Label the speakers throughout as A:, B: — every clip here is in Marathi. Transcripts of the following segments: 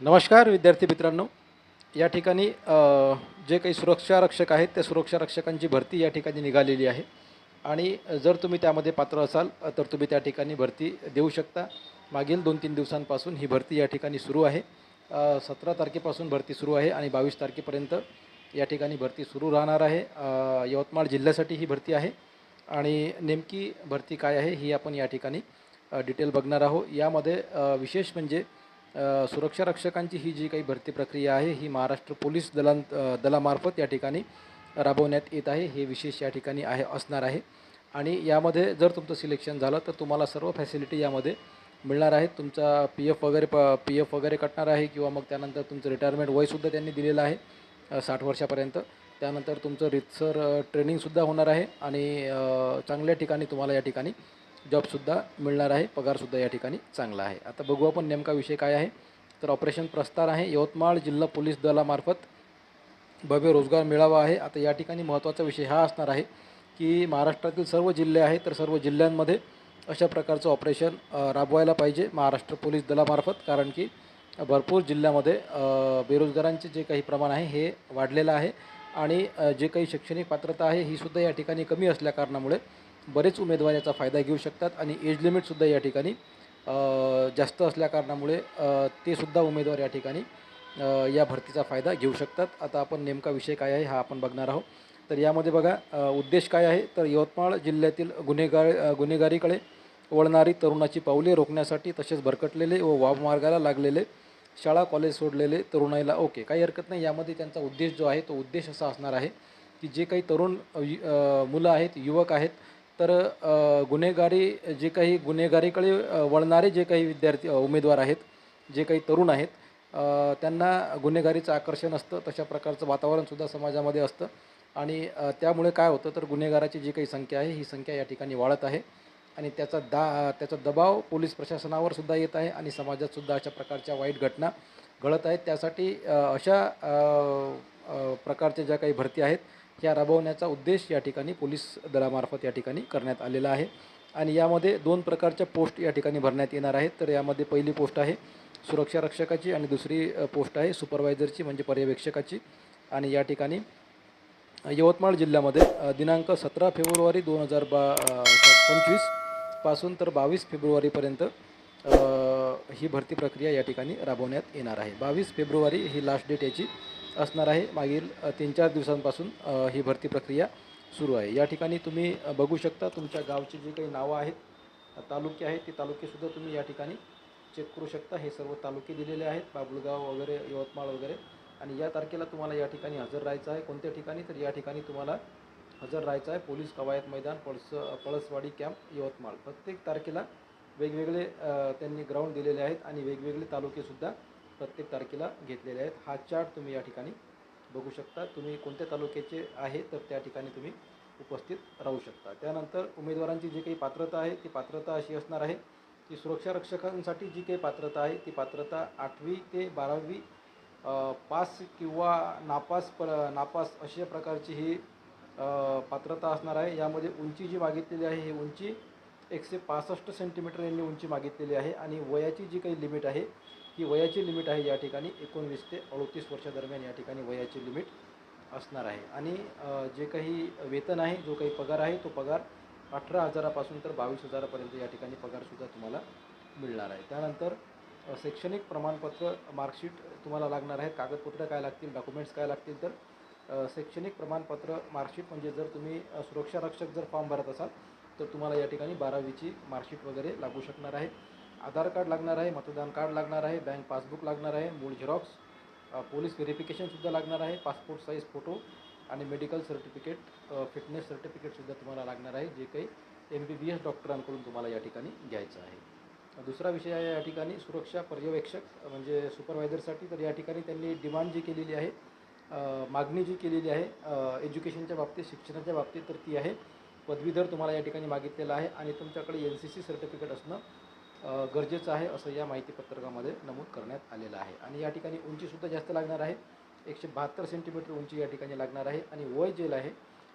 A: नमस्कार विद्यार्थी मित्रांनो. या ठिकाणी जे काही सुरक्षा रक्षक आहेत त्या सुरक्षा रक्षकांची भरती या ठिकाणी निघालेली आहे. आणि जर तुम्ही त्यामध्ये पात्र असाल तर तुम्ही त्या ठिकाणी भरती देऊ शकता. मागील दोन तीन दिवसांपासून ही भरती या ठिकाणी सुरू आहे. सतरा तारखेपासून भरती सुरू आहे आणि बावीस तारखेपर्यंत या ठिकाणी भरती सुरू राहणार आहे. यवतमाळ जिल्ह्यासाठी ही भरती आहे. आणि नेमकी भरती काय आहे ही आपण या ठिकाणी डिटेल बघणार आहोत. यामध्ये विशेष म्हणजे सुरक्षा रक्षकांची ही जी काही भरती प्रक्रिया आहे ही महाराष्ट्र पोलीस दलां दलामार्फत या ठिकाणी राबवण्यात येत आहे. हे विशेष या ठिकाणी आहे असणार आहे. आणि यामध्ये जर तुमचं सिलेक्शन झालं तर तुम्हाला सर्व फॅसिलिटी यामध्ये मिळणार आहेत. तुमचा पी एफ वगैरे प पी एफ वगैरे कटणार आहे किंवा मग त्यानंतर तुमचं रिटायरमेंट वयसुद्धा त्यांनी दिलेलं आहे साठ वर्षापर्यंत. त्यानंतर तुमचं रितसर ट्रेनिंगसुद्धा होणार आहे आणि चांगल्या ठिकाणी तुम्हाला या ठिकाणी जॉबसुद्धा मिळणार आहे पगारसुद्धा या ठिकाणी चांगला आहे. आता बघू आपण नेमका विषय काय आहे. तर ऑपरेशन प्रस्तार आहे यवतमाळ जिल्हा पोलीस दलामार्फत भव्य रोजगार मिळावा आहे. आता या ठिकाणी महत्त्वाचा विषय हा असणार आहे की महाराष्ट्रातील सर्व जिल्हे आहेत तर सर्व जिल्ह्यांमध्ये अशा प्रकारचं ऑपरेशन राबवायला पाहिजे महाराष्ट्र पोलीस दलामार्फत. कारण की भरपूर जिल्ह्यामध्ये बेरोजगारांचे जे काही प्रमाण आहे हे वाढलेलं आहे. आणि जे काही शैक्षणिक पात्रता आहे ही सुद्धा या ठिकाणी कमी असल्या कारणामुळे बरेच उमेदवार याचा फायदा घेऊ शकतात आणि एज लिमिटसुद्धा या ठिकाणी जास्त असल्या कारणामुळे ते सुद्धा उमेदवार या ठिकाणी या भरतीचा फायदा घेऊ शकतात. आता आपण नेमका विषय काय आहे हा आपण बघणार आहोत. तर यामध्ये बघा उद्देश काय आहे? तर यवतमाळ जिल्ह्यातील गुन्हेगार गुन्हेगारीकडे वळणारी तरुणाची पावले रोखण्यासाठी तसेच भरकटलेले व वाममार्गाला लागलेले शाळा कॉलेज सोडलेले तरुणाईला ओके काही हरकत नाही. यामध्ये त्यांचा उद्देश जो आहे तो उद्देश असा असणार आहे की जे काही तरुण यु- मुलं आहेत युवक आहेत तर गुन्हेगारी जे काही गुन्हेगारीकडे वळणारे जे काही विद्यार्थी उमेदवार आहेत जे काही तरुण आहेत त्यांना गुन्हेगारीचं आकर्षण असतं तशा प्रकारचं वातावरणसुद्धा समाजामध्ये असतं. आणि त्यामुळे काय होतं तर गुन्हेगाराची जी काही संख्या आहे ही संख्या या ठिकाणी वाढत आहे. आणि त्याचा दा त्याचा दबाव पोलीस प्रशासनावर सुद्धा येत आहे आणि समाजातसुद्धा अशा प्रकारच्या वाईट घटना घडत आहेत. त्यासाठी अशा प्रकारच्या ज्या काही भरती आहेत ह्या राबवण्याचा उद्देश या ठिकाणी पोलीस दलामार्फत या ठिकाणी करण्यात आलेला आहे. आणि यामध्ये दोन प्रकारच्या पोस्ट या ठिकाणी भरण्यात येणार आहेत. तर यामध्ये पहिली पोस्ट आहे सुरक्षा रक्षकाची आणि दुसरी पोस्ट आहे सुपरवायझरची म्हणजे पर्यवेक्षकाची. आणि या ठिकाणी यवतमाळ जिल्ह्यामध्ये दिनांक सतरा फेब्रुवारी दोन हजार बा पंचवीसपासून तर बावीस फेब्रुवारीपर्यंत ही भरती प्रक्रिया या ठिकाणी राबवण्यात येणार आहे. बावीस फेब्रुवारी ही लास्ट डेट याची. असणार आहे. मागील तीन चार दिवसांपासून ही भरती प्रक्रिया सुरू आहे. या ठिकाणी तुम्ही बघू शकता तुमच्या गावची जी काही नावं आहेत तालुके आहेत ते तालुकेसुद्धा तुम्ही या ठिकाणी चेक करू शकता. हे सर्व तालुके दिलेले आहेत बाबुळगाव वगैरे यवतमाळ वगैरे. आणि या तारखेला तुम्हाला या ठिकाणी हजर राहायचं आहे. कोणत्या ठिकाणी? तर या ठिकाणी तुम्हाला हजर राहायचं आहे. पोलीस कवायत मैदान पळस पळसवाडी कॅम्प यवतमाळ. प्रत्येक तारखेला वेगवेगळे त्यांनी ग्राउंड दिलेले आहेत आणि वेगवेगळे तालुकेसुद्धा प्रत्येक तारखेला घेतलेले आहेत. हा चार्ट तुम्ही या ठिकाणी बघू शकता. तुम्ही कोणत्या तालुक्याचे आहे तर त्या ठिकाणी तुम्ही उपस्थित राहू शकता. त्यानंतर उमेदवारांची जी काही पात्रता आहे ती पात्रता अशी असणार आहे की सुरक्षा रक्षकांसाठी जी काही पात्रता आहे ती पात्रता आठवी ते बारावी पास किंवा नापास प नापास अशा प्रकारची ही पात्रता असणार आहे. यामध्ये उंची जी मागितलेली आहे ही उंची एकशे पासष्ट सेंटीमीटर यांनी उंची मागितलेली आहे आणि वयाची जी काही लिमिट आहे ही वयाची लिमिट आहे या ठिकाणी. एकोणवीस ते अडतीस वर्षादरम्यान या ठिकाणी वयाची लिमिट असणार आहे. आणि जे काही वेतन आहे जो काही पगार आहे तो पगार अठरा हजारापासून तर बावीस हजारापर्यंत या ठिकाणी पगारसुद्धा तुम्हाला मिळणार आहे. त्यानंतर शैक्षणिक प्रमाणपत्र मार्कशीट तुम्हाला लागणार आहेत. कागदपत्र काय लागतील डॉक्युमेंट्स काय लागतील तर शैक्षणिक प्रमाणपत्र मार्कशीट म्हणजे जर तुम्ही सुरक्षा रक्षक जर फॉर्म भरत असाल तर तुम्हाला या ठिकाणी बारावीची मार्कशीट वगैरे लागू शकणार आहे. आधार कार्ड लागणार आहे मतदान कार्ड लागणार आहे बँक पासबुक लागणार आहे मूळ झेरॉक्स पोलीस व्हेरिफिकेशनसुद्धा लागणार आहे पासपोर्ट साईज फोटो आणि मेडिकल सर्टिफिकेट फिटनेस सर्टिफिकेटसुद्धा तुम्हाला लागणार आहे जे काही एम बी बी एस डॉक्टरांकडून तुम्हाला या ठिकाणी घ्यायचं आहे. दुसरा विषय आहे या ठिकाणी सुरक्षा पर्यवेक्षक म्हणजे सुपरवायझरसाठी तर या ठिकाणी त्यांनी डिमांड जी केलेली आहे मागणी जी केलेली आहे एज्युकेशनच्या बाबतीत शिक्षणाच्या बाबतीत तर ती आहे पदवीधर तुम्हाला या ठिकाणी मागितलेलं आहे आणि तुमच्याकडे एन सी सी सर्टिफिकेट असणं गरजेचं आहे असं या माहितीपत्रकामध्ये नमूद करण्यात आलेलं आहे. आणि या ठिकाणी उंचीसुद्धा जास्त लागणार आहे. एकशे बहात्तर सेंटीमीटर उंची या ठिकाणी लागणार आहे. आणि वय जेल आहे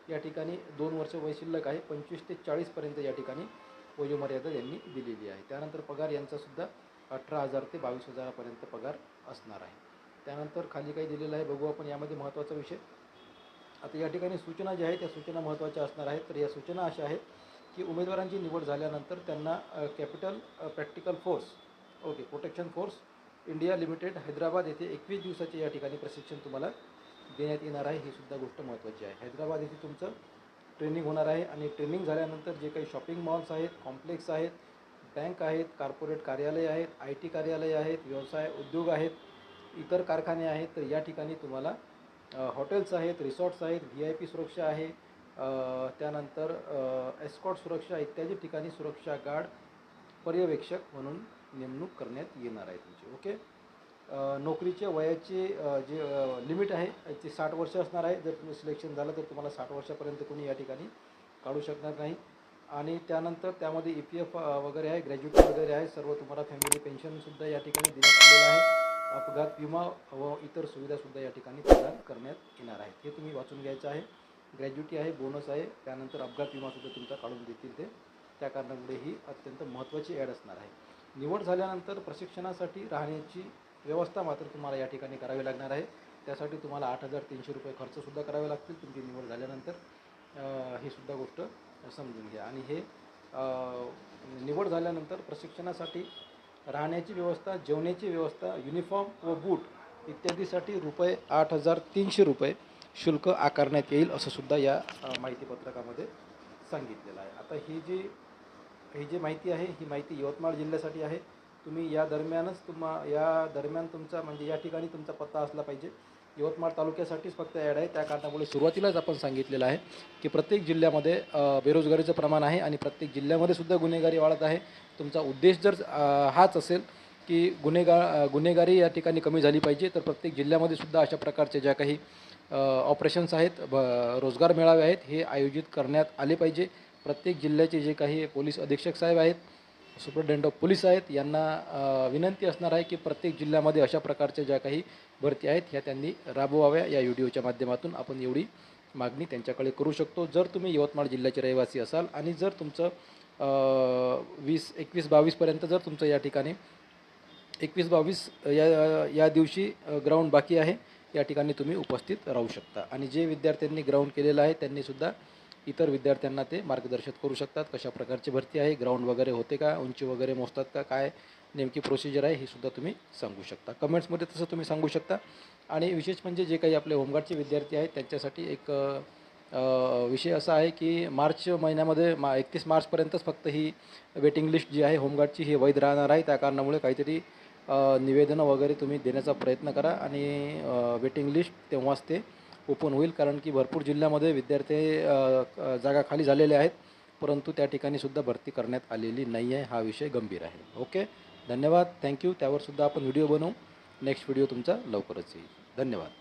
A: या ठिकाणी दोन वर्ष वय शिल्लक आहे. पंचवीस ते चाळीसपर्यंत या ठिकाणी वयोमर्यादा यांनी दिलेली आहे. त्यानंतर पगार यांचासुद्धा अठरा हजार ते बावीस हजारापर्यंत पगार असणार आहे. त्यानंतर खाली काही दिलेलं आहे. बघू आपण यामध्ये महत्त्वाचा विषय. आता या ठिकाणी सूचना ज्या आहेत त्या सूचना महत्त्वाच्या असणार आहेत. तर या सूचना अशा आहेत की उमेदवारांची निवड झाल्यानंतर त्यांना capital practical force okay protection force India limited Hyderabad येथे एकवीस दिवसाचे या ठिकाणी प्रशिक्षण तुम्हाला देण्यात येणार आहे. ही सुद्धा गोष्ट महत्त्वाची आहे. हैदराबाद येथे तुमचं ट्रेनिंग होणार आहे आणि ट्रेनिंग झाल्यानंतर जे काही शॉपिंग मॉल्स आहेत कॉम्प्लेक्स आहेत बँक आहेत कार्पोरेट कार्यालय आहेत आय टी कार्यालय आहेत व्यवसाय उद्योग आहेत इतर कारखाने आहेत तर या ठिकाणी तुम्हाला हॉटेल्स आहेत रिसॉर्ट्स आहेत व्ही आय पी सुरक्षा आहे त्यानंतर एस्कॉट सुरक्षा इत्यादी ठिकाणी सुरक्षा गार्ड पर्यवेक्षक म्हणून नेमणूक करण्यात येणार आहे तुमची ओके नोकरीच्या वयाचे जे लिमिट आहे ते साठ वर्ष असणार आहे. जर तुम्ही सिलेक्शन झालं तर तुम्हाला साठ वर्षापर्यंत कोणी या ठिकाणी काढू शकणार नाही. आणि त्यानंतर त्यामध्ये ई पी एफ वगैरे आहे ग्रॅज्युएट वगैरे आहे. सर्व तुम्हाला फॅमिली पेन्शनसुद्धा या ठिकाणी देण्यात आलेलं आहे. अपघात विमा व इतर सुविधासुद्धा या ठिकाणी प्रदान करण्यात येणार आहेत. हे तुम्ही वाचून घ्यायचं आहे. ग्रॅज्युटी आहे बोनस आहे. त्यानंतर अपघात विमासुद्धा तुमचा काढून देतील ते. त्या कारणामुळे ही अत्यंत महत्त्वाची ॲड असणार आहे. निवड झाल्यानंतर प्रशिक्षणासाठी राहण्याची व्यवस्था मात्र तुम्हाला या ठिकाणी करावी लागणार आहे. त्यासाठी तुम्हाला आठ हजार तीनशे रुपये खर्चसुद्धा करावे लागतील तुमची निवड झाल्यानंतर. ही सुद्धा गोष्ट समजून घ्या. आणि हे निवड झाल्यानंतर प्रशिक्षणासाठी राहण्याची व्यवस्था जेवण्याची व्यवस्था युनिफॉर्म व बूट इत्यादीसाठी रुपये आठ हजार तीनशे रुपये शुल्क आकारण्यात येईल असं सुद्धा या माहितीपत्रकामध्ये सांगितलेलं आहे. आता ही जी ही जी माहिती आहे ही माहिती यवतमाळ जिल्ह्यासाठी आहे. तुम्ही या दरम्यानच तुम्हा या दरम्यान तुमचा म्हणजे या ठिकाणी तुमचा पत्ता असला पाहिजे. यवतमाळ तालुक्यासाठीच फक्त ॲड आहे. त्या कारणामुळे सुरुवातीलाच आपण सांगितलेलं आहे की प्रत्येक जिल्ह्यामध्ये बेरोजगारीचं प्रमाण आहे आणि प्रत्येक जिल्ह्यामध्ये सुद्धा गुन्हेगारी वाढत आहे. तुमचा उद्देश जर हाच असेल की गुन्हेगार गुन्हेगारी या ठिकाणी कमी झाली पाहिजे. तर प्रत्येक जिल्ह्यामध्ये सुद्धा अशा प्रकारचे ज्या काही ऑपरेशन्स आहेत ब रोजगार मेळावे आहेत हे आयोजित करण्यात आले पाहिजे. प्रत्येक जिल्ह्याचे जे काही पोलीस अधीक्षक साहेब आहेत सुपरिटेंडंट ऑफ पोलीस आहेत यांना विनंती असणार आहे की प्रत्येक जिल्ह्यामध्ये अशा प्रकारच्या ज्या काही भरती आहेत ह्या त्यांनी राबवाव्या. या व्हिडिओच्या माध्यमातून आपण एवढी मागणी त्यांच्याकडे करू शकतो. जर तुम्ही यवतमाळ जिल्ह्याचे रहिवासी असाल आणि जर तुमचं वीस एकवीस बावीसपर्यंत जर तुमचं या ठिकाणी एकवीस बावीस या या दिवशी ग्राउंड बाकी आहे. या ठिकाणी तुम्ही उपस्थित राहू शकता. आणि जे विद्यार्थ्यांनी ग्राउंड केलेलं आहे त्यांनीसुद्धा इतर विद्यार्थ्यांना ते मार्गदर्शन करू शकतात. कशा प्रकारची भरती आहे ग्राउंड वगैरे होते का उंची वगैरे मोजतात का काय नेमकी प्रोसिजर आहे ही सुद्धा तुम्ही सांगू शकता. कमेंट्समध्ये तसं तुम्ही सांगू शकता. आणि विशेष म्हणजे जे काही आपले होमगार्डचे विद्यार्थी आहेत त्यांच्यासाठी एक विषय असा आहे की मार्च महिन्यामध्ये मा एकतीस मार्चपर्यंतच फक्त ही वेटिंग लिस्ट जी आहे होमगार्डची ही वैध राहणार आहे. त्या कारणामुळे काहीतरी निवेदनं वगैरे तुम्ही देण्याचा प्रयत्न करा आणि वेटिंग लिस्ट तेव्हाच ते ओपन होईल. कारण की भरपूर जिल्ह्यामध्ये विद्यार्थी जागा खाली झालेल्या आहेत. परंतु त्या ठिकाणी सुद्धा भरती करण्यात आलेली नाही आहे हा विषय गंभीर आहे. ओके? धन्यवाद. थँक्यू त्यावर सुद्धा आपण व्हिडिओ बनवू. नेक्स्ट व्हिडिओ तुमचा लवकरच येईल. धन्यवाद.